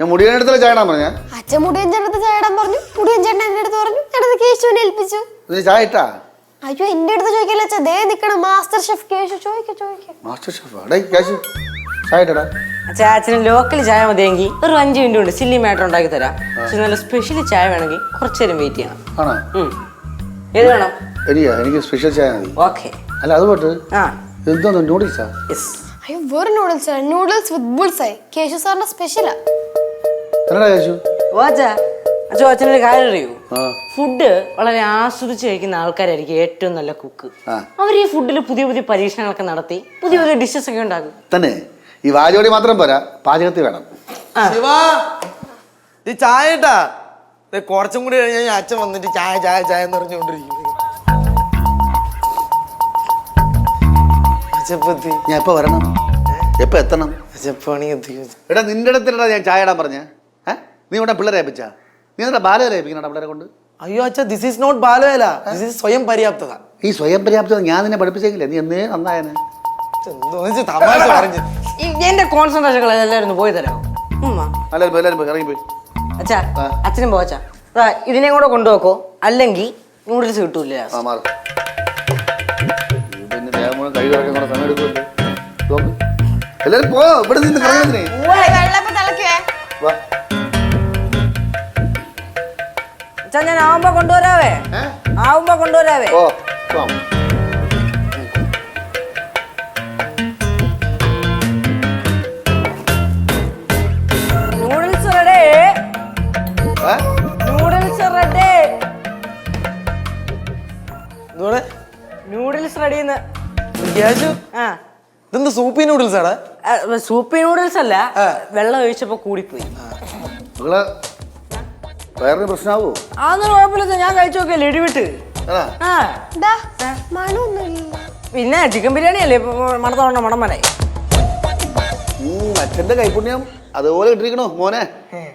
ഞാൻ മുടിയനെ അടുത്ത് ചായടാൻ പറഞ്ഞ. അച്ഛൻ മുടിയൻ അടുത്ത് ചായടാൻ പറഞ്ഞു. മുടിയൻ ചേട്ടൻ എന്റെ അടുത്ത് പറഞ്ഞു. ഞാനത് കേശുവിനെ ഏൽപ്പിച്ചു. ഇതിന് ചായ ഇട്ടാ? അയ്യോ എന്റെ അടുത്ത് ചോദിക്കല്ല അച്ഛാ. ദേ നിക്കണം മാസ്റ്റർ ഷെഫ് കേശു. ചോദിക്ക ചോദിക്ക. Master chef? അടേ കേശു ചായ ഇട്ടടാ. ചാച്ചന് ലോക്കൽ ചായ മതിയെങ്കിൽ ഒരു അഞ്ച് മിനിറ്റ് കൊണ്ട് സില്ലി മാറ്റർ ഉണ്ടാക്കി തരാം. പക്ഷെ നല്ല സ്പെഷ്യൽ ചായ വേണമെങ്കിൽ കുറച്ചു നേരം വെയിറ്റ് ചെയ്യണം. ആണോ? ഉം. ഏത് വേണം? എനിക്കാ എനിക്ക് സ്പെഷ്യൽ ചായ മതി. ഓക്കെ അല്ല അത് പോട്ട്. ആ. എന്തോന്നു നൂഡിൽസാ യെസ് അയ്യോ വെറും noodles noodles with bullseye Keshu സാറിന്റെ സ്പെഷ്യലാ എന്നടാ ക്യാഷു വാച്ചാ അച്ഛോ അച്ഛനൊരു കാര്യം അറിയൂ? ഫുഡ് വളരെ ആസ്വദിച്ച് കഴിക്കുന്ന ആൾക്കാരായിരിക്കും ഏറ്റവും നല്ല കുക്ക്. അവർ ഈ ഫുഡിൽ പുതിയ പുതിയ പരീക്ഷണങ്ങളൊക്കെ നടത്തി പുതിയ പുതിയ ഡിഷസ് ഒക്കെ ഉണ്ടാക്കും. തന്നെ. ഈ വാചോടി മാത്രം പോരാ പാചകത്തിൽ വേണം. ശിവാ ഈ ചായ ഇട്ടാ? കുറച്ചും കൂടി കഴിഞ്ഞ് കഴിഞ്ഞാൽ അച്ഛൻ വന്നിട്ട് ചായ ചായ ചായ എന്ന് പറഞ്ഞുകൊണ്ടിരിക്കും ഞാൻ എപ്പോ വരണം. എപ്പോ എത്തണം? എടാ നിന്റെ അടുത്തിലടാ ഞാൻ ചായ ഇടാൻ പറഞ്ഞേ. നീ ഇവിടെ പിള്ളേരെ ഏൽപ്പിച്ചാ? നീ എന്നിട്ട് ബാലവേല ഏൽപ്പിക്കണ പിള്ളേരെ കൊണ്ട്? അയ്യോ അച്ഛാ ദിസ് ഈസ് നോട്ട് ബാലവേല. ദിസ് ഈസ് സ്വയം പര്യാപ്തത. ഈ സ്വയം പര്യാപ്തത ഞാൻ നിന്നെ പഠിപ്പിച്ചെങ്കിലേ നീ എന്നേ നന്നായനെ. എന്തോന്ന് വെച്ച് തമാശ പറഞ്ഞു. എന്റെ കോൺസെൻട്രേഷൻ എല്ലാവരും പോയി തരാം എല്ലാവരും പോയി, എല്ലാവരും പോയി, ഇറങ്ങി പോയി. അച്ഛാ അച്ഛനും പോവച്ചാ ദാ, ഇതിനെയും കൂടെ കൊണ്ടുപോക്കോ? അല്ലെങ്കിൽ നൂഡിൽസ് കിട്ടൂല ആ മാറും. പിന്നെ ദേഹം മുഴുവൻ കൈ കിടക്കാൻ കൂടെ സമയം എടുക്കുമല്ലോ. എല്ലാവരും പോ ഇവിടെ നിന്ന് കറങ്ങുന്നേ വെള്ളപ്പം തിളക്കുവേ വാ. അച്ഛാ ഞാൻ ആവുമ്പോ കൊണ്ടുവരാവേ? ആവുമ്പോ കൊണ്ടുവരാവേ. ഓ പോവാം. നൂഡിൽസ് റെഡി ഏ? നൂഡിൽസ് റെഡി ഇതോടെ നൂഡിൽസ് റെഡിന്ന് ഗ്യാസ് ആ. ഇതെന്ത് സൂപ്പി നൂഡിൽസ് സൂപ്പി നൂഡിൽസ് അല്ല. വെള്ളം ഒഴിച്ചപ്പോ കൂടിപ്പോയി. നിങ്ങൾ വയറിന് പ്രശ്നമാവോ അതൊന്നും കുഴപ്പമില്ല ഞാൻ കഴിച്ചു നോക്കിയല്ലേ ഇടിവിട്ട് ആ. പിന്നെ ചിക്കൻ ബിരിയാണി അല്ലേ മണത്തോണ്ട മണമനെ ഉം, അച്ഛന്റെ കൈപുണ്യം അതുപോലെ ഇട്ടിരിക്കണോ മോനെ.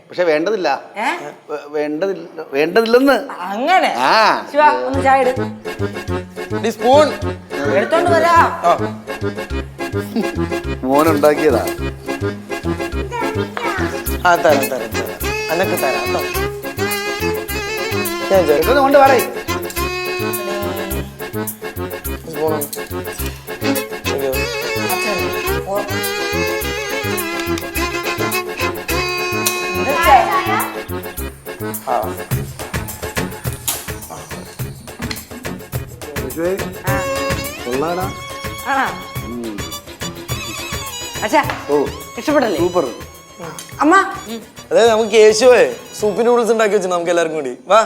പക്ഷെ വേണ്ടതില്ല. ഏ? വേ- വേണ്ടതില്ല വേണ്ടതില്ലെന്ന്. അങ്ങനെ? ആ. ശിവ ഒന്ന് ചായ എടു സ്പൂൺ. എടുത്തോണ്ട് വരാ. ആ. മോനുണ്ടാക്കിയതാ. ആ തരാം തരാം തരാം. അനക്ക് തരാം കേട്ടോ. ഞാൻ കൊണ്ട് പറയേ ഇഷ്ടപ്പെടല്ലേ? സൂപ്പർ. അമ്മ. അതെ നമുക്ക് യേശുവേ സൂപ്പ് നൂഡിൽസ് ഉണ്ടാക്കി വെച്ചു നമുക്ക് എല്ലാവർക്കും കൂടി. വാ.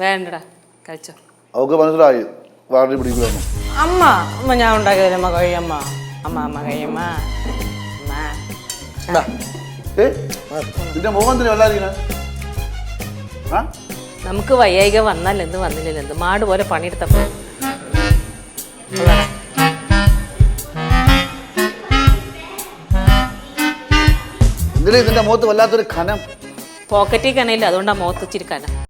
വേണ്ടടാ കഴിച്ചോ. അവക്ക് മനസ്സിലായി വാടി പിടിക്കുന്നു അമ്മ അമ്മ ഞാൻ ഉണ്ടാക്കിയതല്ലേ അമ്മ കഴിയമ്മ അമ്മ. അമ്മ കഴിയമ്മ അമ്മ. ഇതാ. ഏ നിന്റെ മുഖത്തിന് ആ? നമുക്ക് വയ്യായിക വന്നാൽ എന്ത് വന്നില്ല എന്ത്? മാട് പോലെ പണിയെടുത്തപ്പോ എന്തിനാ ഇതിന്റെ മുഖത്ത് വല്ലാത്തൊരു ഖനം പോക്കറ്റിൽ കനയില്ല അതുകൊണ്ടാ മുഖത്ത് ഇച്ചിരി കനം.